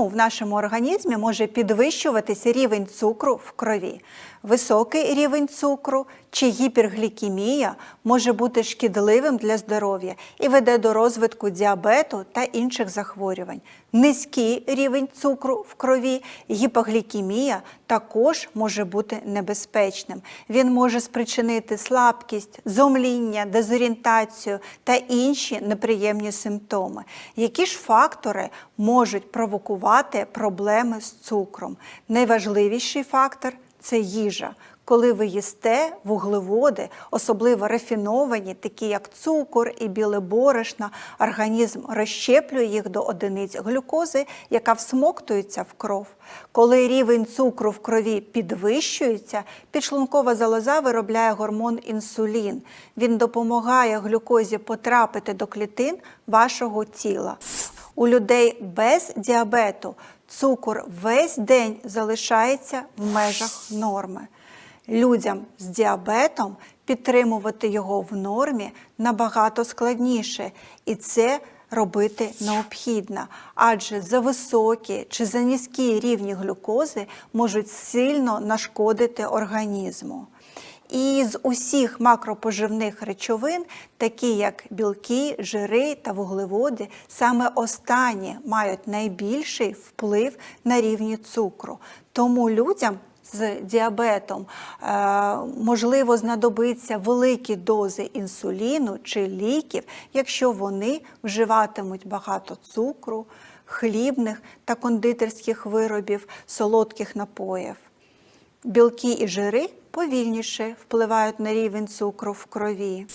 Чому в нашому організмі може підвищуватися рівень цукру в крові? Високий рівень цукру чи гіперглікемія може бути шкідливим для здоров'я і веде до розвитку діабету та інших захворювань. Низький рівень цукру в крові, гіпоглікемія також може бути небезпечним. Він може спричинити слабкість, зомління, дезорієнтацію та інші неприємні симптоми. Які ж фактори можуть провокувати проблеми з цукром? Найважливіший фактор це їжа. Коли ви їсте вуглеводи, особливо рафіновані, такі як цукор і біле борошно, організм розщеплює їх до одиниць глюкози, яка всмоктується в кров. Коли рівень цукру в крові підвищується, підшлункова залоза виробляє гормон інсулін. Він допомагає глюкозі потрапити до клітин вашого тіла. У людей без діабету цукор весь день залишається в межах норми. Людям з діабетом підтримувати його в нормі набагато складніше, і це робити необхідно, адже за високі чи за низькі рівні глюкози можуть сильно нашкодити організму. І з усіх макропоживних речовин, такі як білки, жири та вуглеводи, саме останні мають найбільший вплив на рівні цукру. Тому людям з діабетом е, можливо знадобиться великі дози інсуліну чи ліків, якщо вони вживатимуть багато цукру, хлібних та кондитерських виробів, солодких напоїв. Білки і жири повільніше впливають на рівень цукру в крові.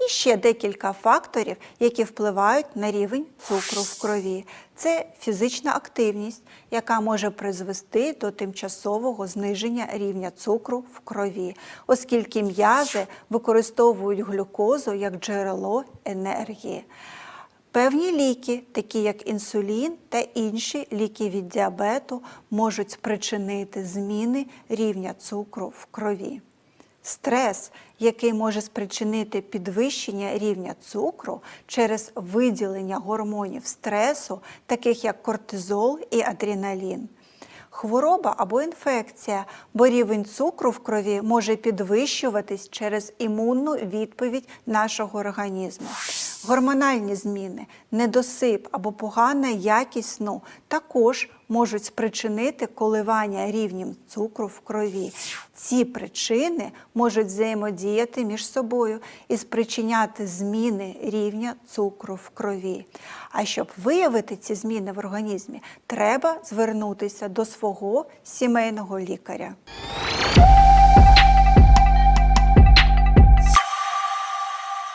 І ще декілька факторів, які впливають на рівень цукру в крові. Це фізична активність, яка може призвести до тимчасового зниження рівня цукру в крові, оскільки м'язи використовують глюкозу як джерело енергії. Певні ліки, такі як інсулін та інші ліки від діабету, можуть спричинити зміни рівня цукру в крові. Стрес, який може спричинити підвищення рівня цукру через виділення гормонів стресу, таких як кортизол і адреналін. Хвороба або інфекція, бо рівень цукру в крові може підвищуватись через імунну відповідь нашого організму. Гормональні зміни, недосип або погана якість сну також можуть спричинити коливання рівнем цукру в крові. Ці причини можуть взаємодіяти між собою і спричиняти зміни рівня цукру в крові. А щоб виявити ці зміни в організмі, треба звернутися до свого сімейного лікаря.